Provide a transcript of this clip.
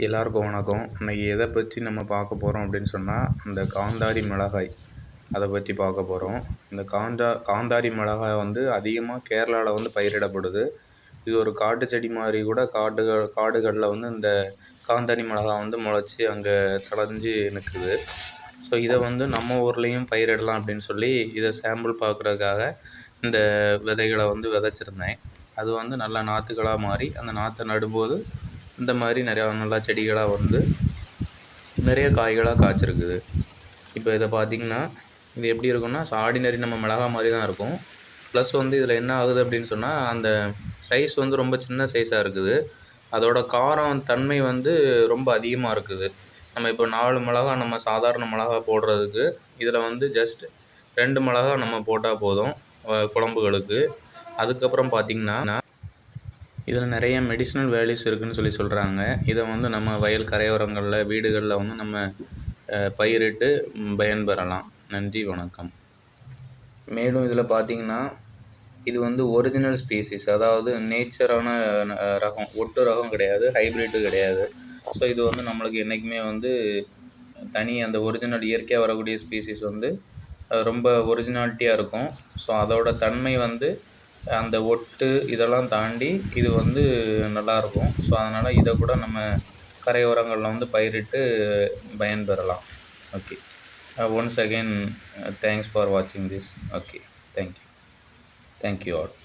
எல்லாருக்கும் வணக்கம். இன்றைக்கி எதை பற்றி நம்ம பார்க்க போகிறோம் அப்படின்னு சொன்னால் இந்த காந்தாரி மிளகாய் அதை பற்றி பார்க்க போகிறோம் இந்த காந்தா காந்தாரி மிளகாய் வந்து அதிகமாக கேரளாவில் வந்து பயிரிடப்படுது. இது ஒரு காட்டு செடி மாதிரி கூட காடுகள் காடுகளில் வந்து இந்த காந்தாரி மிளகாய் வந்து முளைச்சி அங்கே தழைஞ்சி நிற்குது ஸோ இதை வந்து நம்ம ஊர்லேயும் பயிரிடலாம் அப்படின்னு சொல்லி இதை சாம்பிள் பார்க்குறதுக்காக இந்த விதைகளை வந்து விதைச்சிருந்தேன். அது வந்து நல்லா நாற்றுகளாக மாறி அந்த நாற்றை நடும்போது இந்த மாதிரி நிறையா நல்லா செடிகளாக வந்து நிறைய காய்களாக காய்ச்சிருக்குது. இப்போ இதை பார்த்திங்கன்னா இது எப்படி இருக்குன்னா ஆர்டினரி நம்ம மிளகா மாதிரி தான் இருக்கும். ப்ளஸ் வந்து இதில் என்ன ஆகுது அப்படின்னு சொன்னால் அந்த சைஸ் வந்து ரொம்ப சின்ன சைஸாக இருக்குது. அதோட காரம் தன்மை வந்து ரொம்ப அதிகமாக இருக்குது. நம்ம இப்போ நாலு மிளகா நம்ம சாதாரண மிளகா போடுறதுக்கு இதில் வந்து ஜஸ்ட் ரெண்டு மிளகா நம்ம போட்டால் போதும் குழம்புகளுக்கு. அதுக்கப்புறம் பார்த்திங்கன்னா இதில் நிறைய மெடிசினல் வேல்யூஸ் இருக்குதுன்னு சொல்லி சொல்கிறாங்க இதை வந்து நம்ம வயல் கரையோரங்களில் வீடுகளில் வந்து நம்ம பயிரிட்டு பயன்பெறலாம். நன்றி வணக்கம். மேலும் இதில் பார்த்திங்கன்னா இது வந்து ஒரிஜினல் ஸ்பீசிஸ் அதாவது நேச்சரான ரகம். ஒட்டு ரகம் கிடையாது ஹைப்ரிட்டு கிடையாது. ஸோ இது வந்து நம்மளுக்கு என்றைக்குமே வந்து தனி அந்த ஒரிஜினல் இயற்கையாக வரக்கூடிய ஸ்பீசிஸ் வந்து ரொம்ப ஒரிஜினாலிட்டியாக இருக்கும். ஸோ அதோட தன்மை வந்து அந்த ஒட்டு இதெல்லாம் தாண்டி இது வந்து நல்லாயிருக்கும். ஸோ அதனால் இதை கூட நம்ம கரையோரங்களில் வந்து பயிரிட்டு பயன்பெறலாம். Okay once again thanks for வாட்சிங் this okay thank you thank you all